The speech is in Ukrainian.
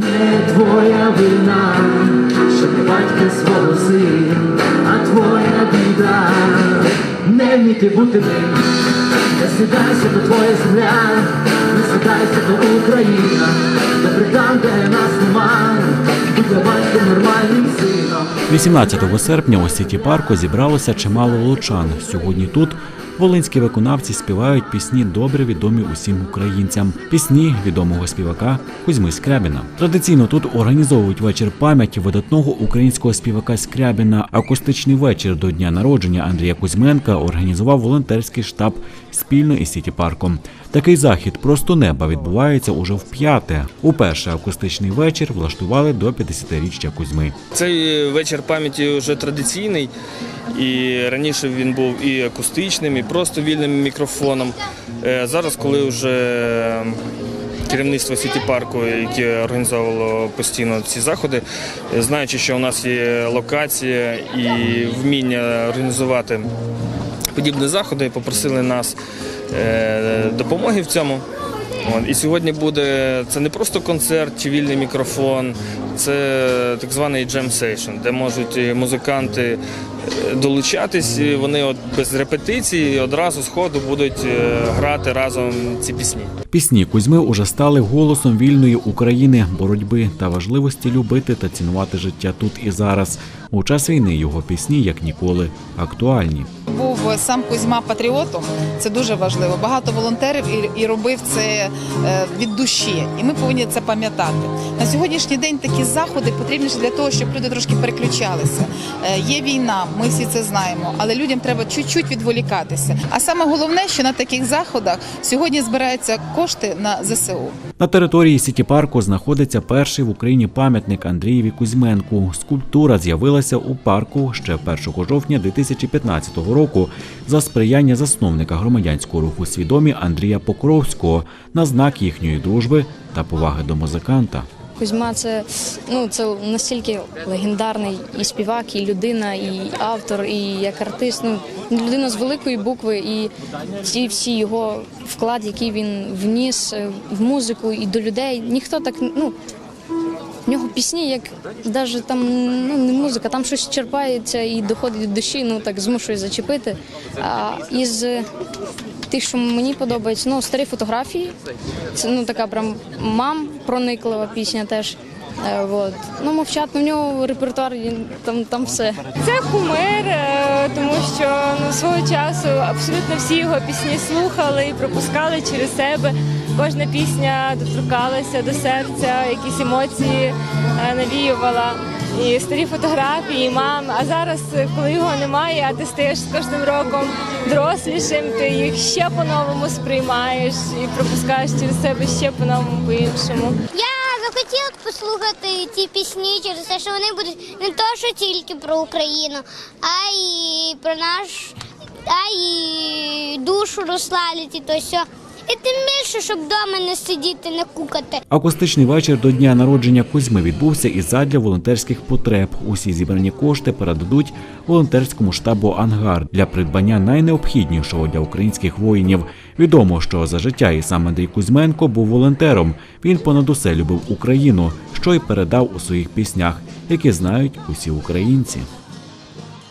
Не твоя вина, що ти батька свого сина, а твоя біда, не вміти бути ним. Не сідайся до твоя земля, не сідайся до Україна, добре там, де нас нема, буде батько нормальним сином. 18 серпня у сіті парку зібралося чимало лучан. Сьогодні тут волинські виконавці співають пісні добре відомі усім українцям. Пісні відомого співака Кузьми Скрябіна. Традиційно тут організовують вечір пам'яті видатного українського співака Скрябіна. Акустичний вечір до дня народження Андрія Кузьменка організував волонтерський штаб спільно із сіті парком. Такий захід просто неба відбувається уже вп'яте. Уперше акустичний вечір влаштували до 50-річчя Кузьми. Цей вечір пам'яті вже традиційний, і раніше він був і акустичним, і просто вільним мікрофоном. Е, Зараз, коли вже керівництво Сіті парку, яке організовувало постійно ці заходи, знаючи, що у нас є локація і вміння організувати подібні заходи, попросили нас е, допомоги в цьому. І сьогодні буде це не просто концерт чи вільний мікрофон, це так званий джем сейшн, де можуть музиканти е, долучатись. і Вони от без репетицій одразу з ходу будуть е, грати разом ці пісні. Пісні Кузьми уже стали голосом вільної України, боротьби та важливості любити та цінувати життя тут і зараз. У час війни його пісні як ніколи актуальні. Був сам Кузьма патріотом. Це дуже важливо. Багато волонтерів і, робив це е, від душі, і ми повинні це пам'ятати. На сьогоднішній день такі заходи потрібні для того, щоб люди трошки переключалися. Е, є війна, ми всі це знаємо, але людям треба чуть-чуть відволікатися. А саме головне, що на таких заходах сьогодні збираються кошти на ЗСУ. На території сіті парку знаходиться перший в Україні пам'ятник Андрієві Кузьменку. Скульптура з'явилася у парку ще 1 жовтня 2015 року за сприяння засновника громадянського руху свідомі Андрія Покровського на знак їхньої дружби та поваги до музиканта. Кузьма це ну це настільки легендарний і співак, і людина, і автор, і як артист. Ну людина з великої букви, і ці всі його вклад, який він вніс е, в музику і до людей. Ніхто так ну. В нього пісні, як навіть там ну не музика, там щось черпається і доходить до душі, ну так змушує зачепити. А із е, тих, що мені подобається, ну старі фотографії. Це ну така прям мам прониклива пісня теж. Е, вот. Ну, мовчат, ну, в нього репертуар, там, там все. Це кумир, е, тому що ну, свого часу абсолютно всі його пісні слухали і пропускали через себе. Кожна пісня доторкалася до серця, якісь емоції е, навіювала. І старі фотографії, і мам. А зараз, коли його немає, а ти стаєш з кожним роком дорослішим, ти їх ще по-новому сприймаєш і пропускаєш через себе ще по-новому по-іншому. Я захотіла послухати ці пісні через те, що вони будуть не то, що тільки про Україну, а й про наш, а й душу розславлять і то все. І тим більше, щоб вдома не сидіти, не кукати. Акустичний вечір до дня народження Кузьми відбувся і задля волонтерських потреб. Усі зібрані кошти передадуть волонтерському штабу Ангар для придбання найнеобхіднішого для українських воїнів. Відомо, що за життя і сам Андрій Кузьменко був волонтером. Він понад усе любив Україну, що й передав у своїх піснях, які знають усі українці.